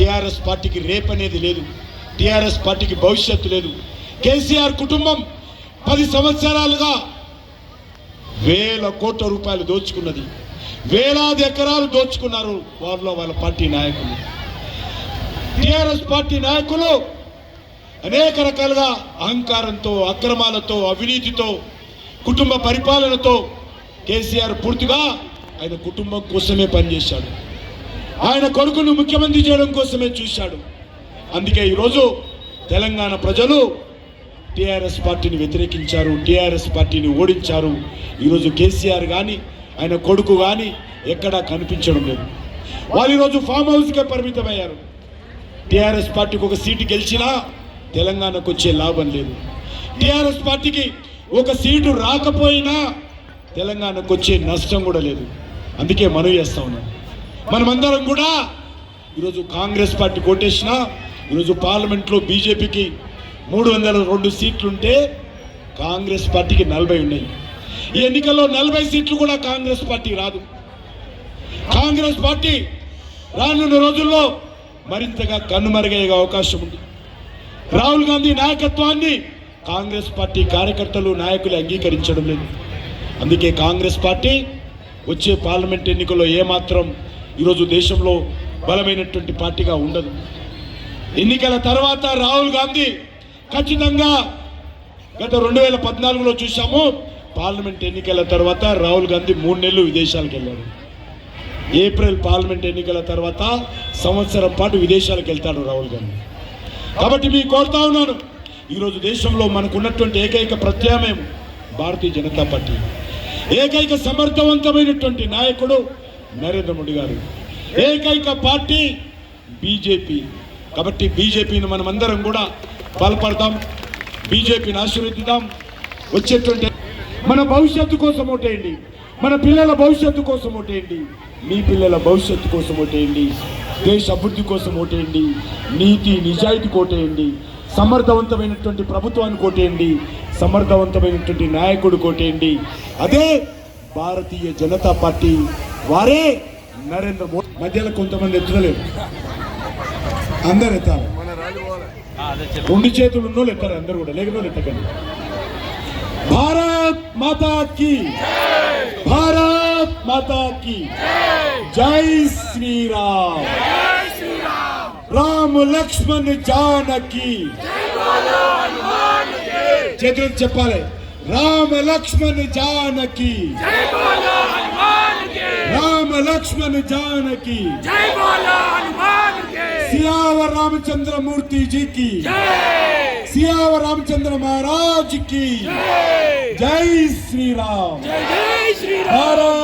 TRS పార్టీకి రేపనేది అనేది లేదు. టిఆర్ఎస్ పార్టీకి భవిష్యత్తు లేదు. కేసీఆర్ కుటుంబం పది సంవత్సరాలుగా వేల కోట్ల రూపాయలు దోచుకున్నది. వేలాది ఎకరాలు దోచుకున్నారు వాళ్ళలో వాళ్ళ పార్టీ నాయకులు. టిఆర్ఎస్ పార్టీ నాయకులు అనేక రకాలుగా అహంకారంతో అక్రమాలతో అవినీతితో కుటుంబ పరిపాలనతో కేసీఆర్ పూర్తిగా ఆయన కుటుంబం కోసమే పనిచేశాడు. ఆయన కొడుకును ముఖ్యమంత్రి చేయడం కోసమే చూశాడు. అందుకే ఈరోజు తెలంగాణ ప్రజలు టీఆర్ఎస్ పార్టీని వ్యతిరేకించారు టీఆర్ఎస్ పార్టీని ఓడించారు. ఈరోజు కేసీఆర్ కానీ ఆయన కొడుకు కానీ ఎక్కడా కనిపించడం లేదు. వాళ్ళు ఈరోజు ఫామ్ హౌస్కే పరిమితమయ్యారు. టీఆర్ఎస్ పార్టీకి ఒక సీటు గెలిచినా తెలంగాణకు వచ్చే లాభం లేదు. టీఆర్ఎస్ పార్టీకి ఒక సీటు రాకపోయినా తెలంగాణకు వచ్చే నష్టం కూడా లేదు. అందుకే మనవి చేస్తా ఉన్నాం. మనమందరం కూడా ఈరోజు కాంగ్రెస్ పార్టీ కోటేసిన ఈరోజు పార్లమెంట్లో బీజేపీకి మూడు వందల రెండు సీట్లుంటే కాంగ్రెస్ పార్టీకి నలభై ఉన్నాయి. ఈ ఎన్నికల్లో నలభై సీట్లు కూడా కాంగ్రెస్ పార్టీ రాదు. కాంగ్రెస్ పార్టీ రానున్న రోజుల్లో మరింతగా కన్నుమరుగయ్యే అవకాశం ఉంది. రాహుల్ గాంధీ నాయకత్వాన్ని కాంగ్రెస్ పార్టీ కార్యకర్తలు నాయకులు అంగీకరించడం లేదు. అందుకే కాంగ్రెస్ పార్టీ వచ్చే పార్లమెంట్ ఎన్నికల్లో ఏమాత్రం ఈరోజు దేశంలో బలమైనటువంటి పార్టీగా ఉండదు. ఎన్నికల తర్వాత రాహుల్ గాంధీ ఖచ్చితంగా గత రెండు వేల పద్నాలుగులో చూసాము పార్లమెంట్ ఎన్నికల తర్వాత రాహుల్ గాంధీ మూడు నెలలు విదేశాలకు వెళ్ళాడు. ఏప్రిల్ పార్లమెంట్ ఎన్నికల తర్వాత సంవత్సరం పాటు విదేశాలకు వెళ్తాడు రాహుల్ గాంధీ. కాబట్టి మీ కోరుతా ఉన్నాను ఈరోజు దేశంలో మనకున్నటువంటి ఏకైక ప్రత్యామ్నాయం భారతీయ జనతా పార్టీ. ఏకైక సమర్థవంతమైనటువంటి నాయకుడు నరేంద్ర మోడీ గారు. ఏకైక పార్టీ బీజేపీ. కాబట్టి బీజేపీని మనం అందరం కూడా పాల్పడతాం బీజేపీని ఆశీర్వదిద్దాం. వచ్చేటువంటి మన భవిష్యత్తు కోసం ఓటేయండి. మన పిల్లల భవిష్యత్తు కోసం ఓటేయండి. మీ పిల్లల భవిష్యత్తు కోసం ఓటేయండి. దేశ అభివృద్ధి కోసం ఓటేయండి. నీతి నిజాయితీ కోటేయండి సమర్థవంతమైనటువంటి ప్రభుత్వాన్ని కోటేయండి సమర్థవంతమైనటువంటి నాయకుడు కోటేయండి అదే భారతీయ జనతా పార్టీ వారే నరేంద్ర మోడీ మధ్యలో కొంతమంది ఎత్తలేరు. అందరు ఎత్తాలి. రెండు చేతులు ఉన్నోళ్ళు ఎత్తారు అందరు కూడా. లేకపోతే ఎత్తకండి. భారత్ మాతా భారత్ మాతా జై శ్రీరామ్. రామ లక్ష్మణ్ జానకి. చేతులు చెప్పాలి. రామ లక్ష్మణ్ జానకి. राम लक्ष्मण जान की जय बोला हनुमान के सियावर रामचंद्र मूर्ति जी की। सियावर रामचंद्र महाराज की। जय। श्री राम। जय श्री राम।